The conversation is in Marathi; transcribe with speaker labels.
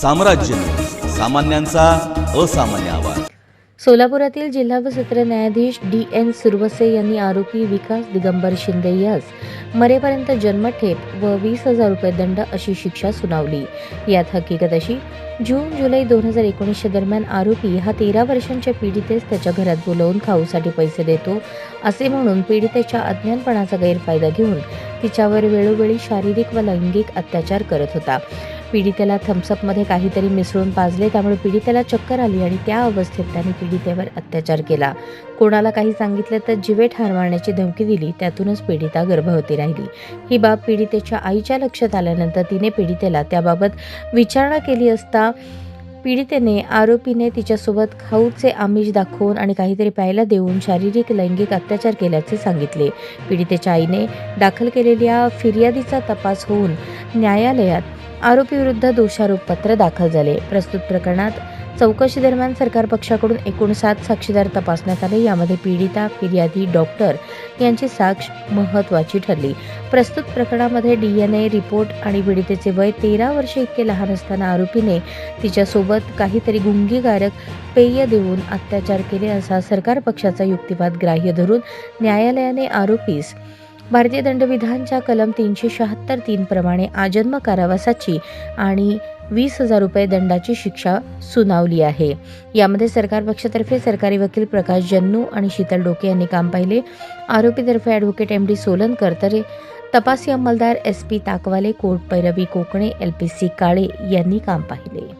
Speaker 1: साम्राज्य सामान्यांचा असामान्य आवाज.
Speaker 2: सोलापुरातील जिल्हा व सत्र न्यायाधीश डी एन सुरवसे यांनी आरोपी विकास दिगंबर शिंदे यास मरेपर्यंत जन्मठेप व वीस हजार रुपये दंड अशी शिक्षा सुनावली. यात हकीकत अशी जून जुलै दोन हजार एकोणीसच्या दरम्यान आरोपी हा तेरा वर्षांच्या पीडितेस त्याच्या घरात बोलवून खाऊसाठी पैसे देतो असे म्हणून पीडितेच्या अज्ञानपणाचा गैरफायदा घेऊन तिच्यावर वेळोवेळी शारीरिक व लैंगिक अत्याचार करत होता. पीडितेला थम्सअपमध्ये काहीतरी मिसळून पाजले त्यामुळे पीडितेला चक्कर आली आणि त्या अवस्थेत त्याने पीडितेवर अत्याचार केला. कोणाला काही सांगितलं तर जिवे ठार मारण्याची धमकी दिली त्यातूनच पीडिता गर्भवती राहिली. ही बाब पीडितेच्या आईच्या लक्षात आल्यानंतर तिने पीडितेला त्याबाबत विचारणा केली असता पीडितेने आरोपीने तिच्यासोबत खाऊचे आमिष दाखवून आणि काहीतरी प्यायला देऊन शारीरिक लैंगिक अत्याचार केल्याचे सांगितले. पीडितेच्या आईने दाखल केलेल्या फिर्यादीचा तपास होऊन न्यायालयात आरोपीविरुद्ध दोषारोपपत्र दाखल झाले. प्रस्तुत प्रकरणात चौकशी दरम्यान सरकार पक्षाकडून एकूण सात साक्षीदार तपासण्यात आले. यामध्ये पीडिता फिर्यादी डॉक्टर यांची साक्ष महत्त्वाची ठरली. प्रस्तुत प्रकरणामध्ये डी एन ए रिपोर्ट आणि पीडितेचे वय तेरा वर्षे इतके लहान असताना आरोपीने तिच्यासोबत काहीतरी गुंगीकारक पेय देऊन अत्याचार केले असा सरकार पक्षाचा युक्तिवाद ग्राह्य धरून न्यायालयाने आरोपीस भारतीय दंडविधानच्या कलम तीनशे शहात्तर तीन प्रमाणे आजन्म कारावासाची आणि वीस हजार रुपये दंडाची शिक्षा सुनावली आहे. यामध्ये सरकार पक्षातर्फे सरकारी वकील प्रकाश जन्नू आणि शीतल डोके यांनी काम पाहिले. आरोपीतर्फे ॲडव्होकेट एम डी सोलनकर तर तपासी अंमलदार एस पी ताकवाले कोर्ट पैरवी Kokane L P C Kale यांनी काम पाहिले.